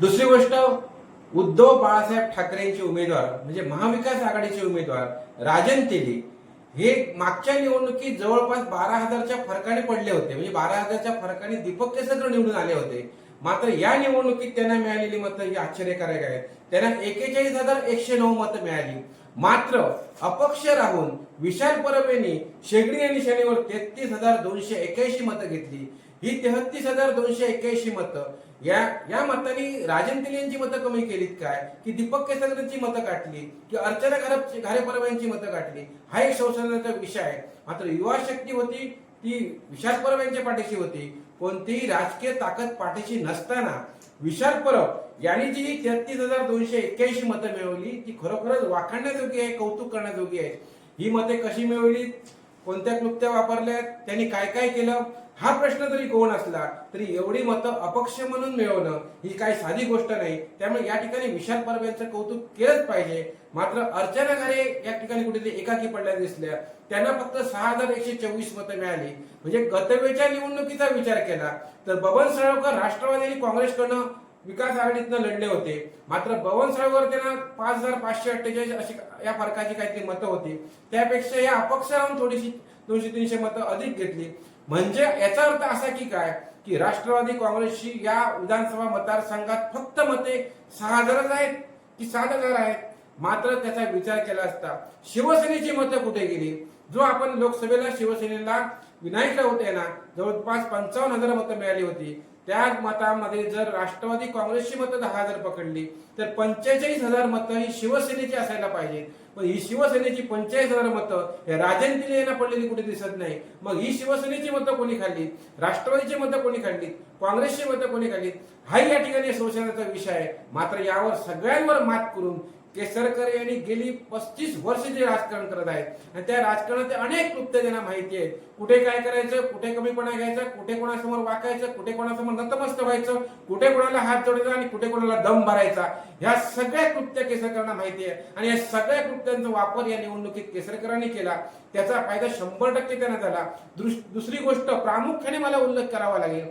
दुसरी गोष्ट उद्धव बाळासाहेब ठाकरेंचे उमेदवार म्हणजे महाविकास आघाडीचे उमेदवार राजन तेली हे मागच्या निवडणुकीत जवळपास बारा हजारच्या फरकाने पडले होते. म्हणजे बारा हजारच्या फरकाने दीपक केसरकर निवडून आले होते. मात्र या निवडणुकीत त्यांना मिळालेली मतं ही आश्चर्यकारक आहेत. त्यांना एकेचाळीस हजार एकशे नऊ मतं मिळाली. मात्र अपक्ष राहून विशाल परब यांनी शेगडी यांनी शनिवार तेहतीस हजार दोनशे एक्याऐंशी मतं घेतली. ही तेहतीस हजार दोनशे एक्याऐंशी मतं. या या मतांनी राजन तेली यांची मतं कमी केलीत काय? की दीपक केसरकरांची मतं काढली की अर्चना घारे घारे यांची मतं काढली हा एक संशोधनाचा विषय आहे. मात्र युवा शक्ती होती ती विशाल परब यांच्या पाठीशी होती. कोणतीही राजकीय ताकद पाठीशी नसताना विशाल परब यांनी जी तेहतीस हजार दोनशे एक्क्याऐंशी मतं मिळवली ती खरोखरच वाखाणण्याजोगी आहे कौतुक करण्याजोगी आहे. ही मते कशी मिळवली कोणत्या क्लुप्त्या वापरल्या त्यांनी काय काय केलं? हा प्रश्न जरी कोण असला तरी एवढी मतं अपक्ष म्हणून मिळवणं ही काही साधी गोष्ट नाही. त्यामुळे या ठिकाणी विशाल परब यांचं कौतुक केलंच पाहिजे. मात्र अर्चना घरे या ठिकाणी कुठेतरी एकाकी पडल्या दिसल्या. त्यांना फक्त सहा हजार एकशे चोवीस मतं मिळाली. म्हणजे गतवेच्या निवडणुकीचा विचार केला तर बबन सळवकर राष्ट्रवादी आणि काँग्रेसकडनं विकास आघाडीतनं लढले होते. मात्र बवन सळवर त्यांना पाच हजार पाचशे अठ्ठेचाळीस अशी या फरकाची काहीतरी मतं होती. त्यापेक्षा या अपक्ष राहून थोडीशी दोनशे तीनशे मतं अधिक घेतली. म्हणजे याचा अर्थ असा की काय? की राष्ट्रवादी काँग्रेसची या विधानसभा मतदारसंघात फक्त मते सहा हजारच आहेत. की सात हजार आहेत. मात्र त्याचा विचार केला असता शिवसेनेची मतं कुठे गेली? जो आपण लोकसभेला शिवसेनेला विनायक राऊत यांना जवळपास पंचावन्न हजार मतं मिळाली होती. त्या मतामध्ये जर राष्ट्रवादी काँग्रेसची मतं दहा हजार पकडली तर पंचेचाळीस हजार मतं ही शिवसेनेची असायला पाहिजे. पण ही शिवसेनेची पंचेचाळीस हजार मतं हे राजन दिले यांना पडलेली कुठे दिसत नाही. मग ही शिवसेनेची मतं कोणी खाल्ली राष्ट्रवादीची मतं कोणी खाल्ली काँग्रेसची मतं कोणी खाल्ली हाही या ठिकाणी संशयाचा विषय आहे. मात्र यावर सगळ्यांवर मात करून केसरकर यांनी गेली पस्तीस वर्ष जे राजकारण करत आहेत आणि त्या राजकारणाचे अनेक कृत्य त्यांना माहिती आहेत. कुठे काय करायचं कुठे कमीपणा घ्यायचा कुठे कोणासमोर वाकायचं कुठे कोणासमोर नतमस्त व्हायचं कुठे कोणाला हात जोडायचा आणि कुठे कोणाला दम भरायचा ह्या सगळ्या कृत्य केसरकरांना माहिती आहे. आणि या सगळ्या कृत्यांचा वापर या निवडणुकीत केसरकरांनी केला. त्याचा फायदा शंभर टक्के त्यांना झाला. दुसरी गोष्ट प्रामुख्याने मला उल्लेख करावा लागेल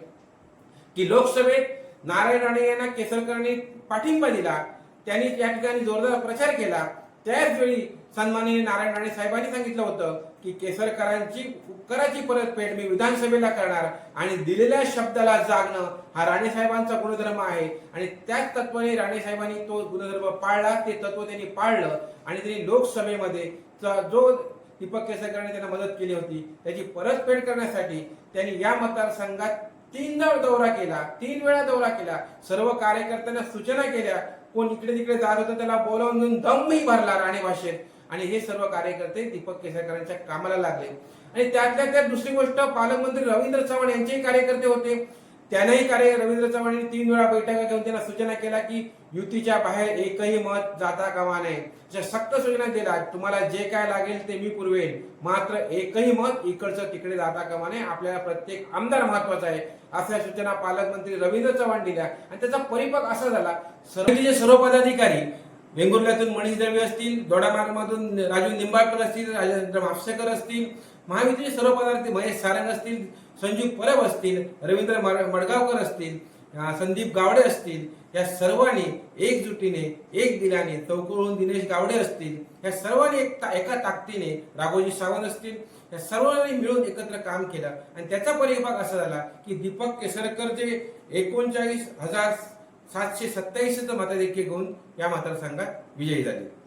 की लोकसभेत नारायण राणे यांना केसरकरांनी पाठिंबा दिला. त्यांनी या ठिकाणी जोरदार प्रचार केला. त्याच वेळी सन्माननीय नारायण राणे साहेबांनी सांगितलं होतं की केसरकरांची उपकाराची परतफेड मी विधानसभेला करणार आणि दिलेल्या शब्दाला जागणं हा राणे साहेबांचा गुणधर्म आहे. आणि त्याच तत्वाने राणे साहेबांनी तो गुणधर्म पाळला ते तत्व त्यांनी पाळलं आणि त्यांनी लोकसभेमध्ये जो दीपक केसरकरांनी त्यांना मदत केली होती त्याची परतफेड करण्यासाठी त्यांनी या मतदारसंघात तीनदा दौरा केला तीन वेळा दौरा केला. सर्व कार्यकर्त्यांना सूचना केल्या कोण इकडे तिकडे जात होतं त्याला बोलावून दमही भरला राणे भाषेत. आणि हे सर्व कार्यकर्ते दीपक केसरकरांच्या कामाला लागले. आणि त्यातल्या त्यात दुसरी गोष्ट पालकमंत्री रवींद्र चव्हाण यांचेही कार्यकर्ते होते. त्यांनाही कार्य रवींद्र चव्हाण यांनी तीन वेळा बैठका घेऊन त्यांना सूचना केला की युतीच्या बाहेर एकही मत जाता कामा नये. अशा सक्त सूचना दिल्या तुम्हाला जे काय लागेल ते मी पुरवेन. मात्र एकही मत इकडचं तिकडे जाता कामा नये. आपल्याला प्रत्येक आमदार महत्त्वाचा आहे. अशा सूचना पालकमंत्री रवींद्र चव्हाण दिल्या. आणि त्याचा परिपक असा झाला. सर्व सर्व पदाधिकारी वेंगुर्ल्यातून मनीष दळवी असतील दोडामार्गमधून राजू निंबाळकर असतील राजेंद्र म्हापसेकर असतील महायुतीचे सर्व पदाधिकारी महेश सारंग असतील संजीव परब असतील रवींद्र मडगावकर असतील संदीप गावडे असतील या सर्वांनी एकजुटीने एक दिलाने चौकळून दिनेश गावडे असतील या सर्वांनी एक ता- एका ताकदीने राघोजी सावंत असतील या सर्वांनी मिळून एकत्र काम केलं. आणि त्याचा परिभाग असा झाला की दीपक केसरकर जे एकोणचाळीस हजार सातशे सत्तावीसचं मताधिक्य घेऊन या मतदारसंघात विजयी झाले.